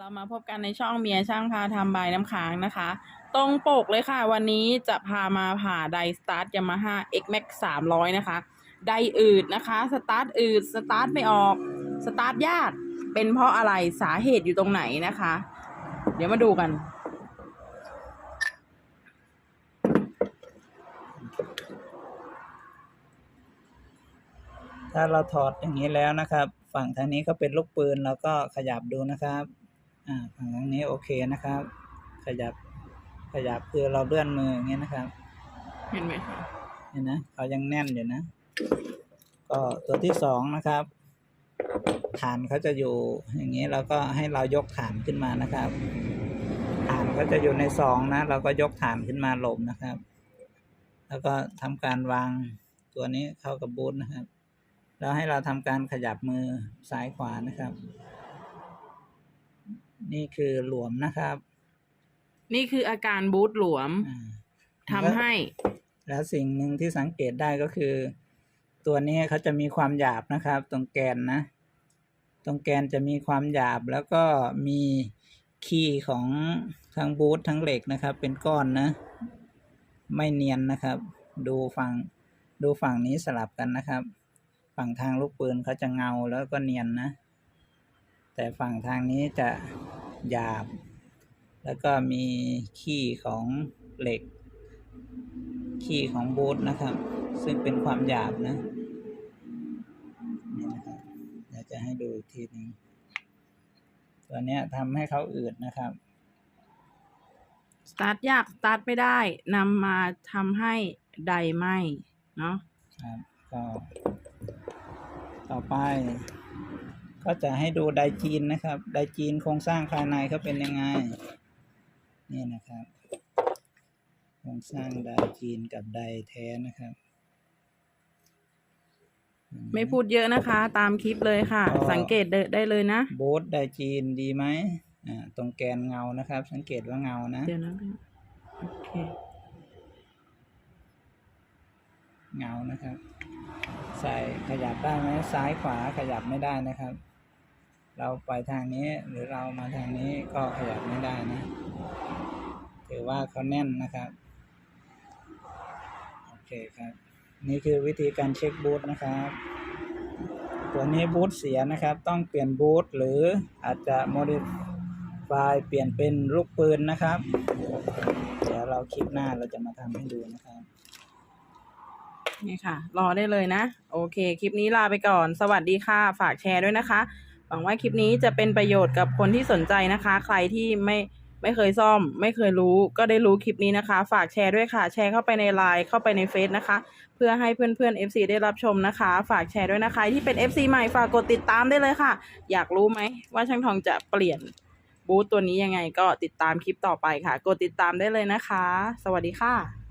เรามาพบกันในช่องเมียช่างพาทำบายน้ำค้างนะคะ ตรงปกเลยค่ะ วันนี้จะพามาผ่าไดสตาร์ทยามาฮ่า X Max 300 นะคะ ไดอืดนะคะ สตาร์ทอืด สตาร์ทไม่ออก สตาร์ทยาก เป็นเพราะอะไรสาเหตุอยู่ตรงไหนนะคะ เดี๋ยวมาดูกัน ถ้าเราถอดอย่างนี้แล้วนะครับ ฝั่งทางนี้ก็เป็นลูกปืนเราก็ขยับดูนะครับ อ่าฝั่งทางนี้โอเคนะครับ ขยับขยับคือเราเลื่อนมืออย่างเงี้ยนะครับ เห็นไหมคะเห็นนะเขายังแน่นอยู่นะ ก็ตัวที่สองนะครับ ฐานเขาจะอยู่อย่างนี้เราก็ให้เรายกฐานขึ้นมานะครับ ฐานเขาจะอยู่ในซองนะ เราก็ยกฐานขึ้นมาหลบนะครับ แล้วก็ทำการวางตัวนี้เข้ากับบูทนะครับ แล้วให้เราทำการขยับมือซ้ายขวานะครับ นี่คือหลวมนะครับนี่คืออาการบูทหลวมอ่า ทำให้ แล้วสิ่งหนึ่งที่สังเกตได้ก็คือ ตัวนี้เขาจะมีความหยาบนะครับ ตรงแกนนะ ตรงแกนจะมีความหยาบแล้วก็มีคีย์ของทั้งบูททั้งเหล็กนะครับ เป็นก้อนนะ ไม่เนียนนะครับ ดูฝั่งดูฝั่งนี้สลับกันนะครับ ฝั่งทางลูกปืนเขาจะเงาแล้วก็เนียนนะ แต่ฝั่งทางนี้จะหยาบ แล้วก็มีขี้ของเหล็ก ขี้ของบูทนะครับ ซึ่งเป็นความหยาบนะนี่นะครับเดี๋ยวจะให้ดูอีกทีหนึงตัวเนี้ยทำให้เขาอืดนะครับ สตาร์ทยากสตาร์ทไม่ได้นำมาทำให้ไดไหมเนาะครับก็ต่อไป ก็จะให้ดูไดจีนนะครับ ไดจีนโครงสร้างภายในเขาเป็นยังไง นี่นะครับ โครงสร้างไดจีนกับไดแท้นะครับ ไม่พูดเยอะนะคะ ตามคลิปเลยค่ะก็สังเกตได้เลยนะ โบ๊ทไดจีนดีไหมอ่าตรงแกนเงานะครับ สังเกตว่าเงานะ เดี๋ยวนะพี่โอเคเงานะครับ ใส่ขยับได้ไหมซ้ายขวาขยับไม่ได้นะครับ เราไปทางนี้หรือเรามาทางนี้ก็ขยับไม่ได้นะ ถือว่าเขาแน่นนะครับ โอเคครับ นี่คือวิธีการเช็คบูทนะครับ ตัวนี้บูทเสียนะครับ ต้องเปลี่ยนบูทหรืออาจจะโมดิฟายเปลี่ยนเป็นลูกปืนนะครับ เดี๋ยวเราคลิปหน้าเราจะมาทำให้ดูนะครับนี่ค่ะ รอได้เลยนะ โอเค คลิปนี้ลาไปก่อน สวัสดีค่ะ ฝากแชร์ด้วยนะคะ วังว่าคลิปนี้จะเป็นประโยชน์กับคนที่สนใจนะคะ ใครที่ไม่ไม่เคยซ่อม ไม่เคยรู้ก็ได้รู้คลิปนี้นะคะ ฝากแชร์ด้วยค่ะ แชร์เข้าไปในไลน์เข้าไปในเฟซนะคะ เพื่อให้เพื่อนๆ FC ได้รับชมนะคะ ฝากแชร์ด้วยนะคะ ที่เป็น FC ใหม่ฝากกดติดตามได้เลยค่ะ อยากรู้ไหมว่าช่างทองจะเปลี่ยนบูธตัวนี้ยังไงก็ติดตามคลิปต่อไปค่ะ กดติดตามได้เลยนะคะ สวัสดีค่ะ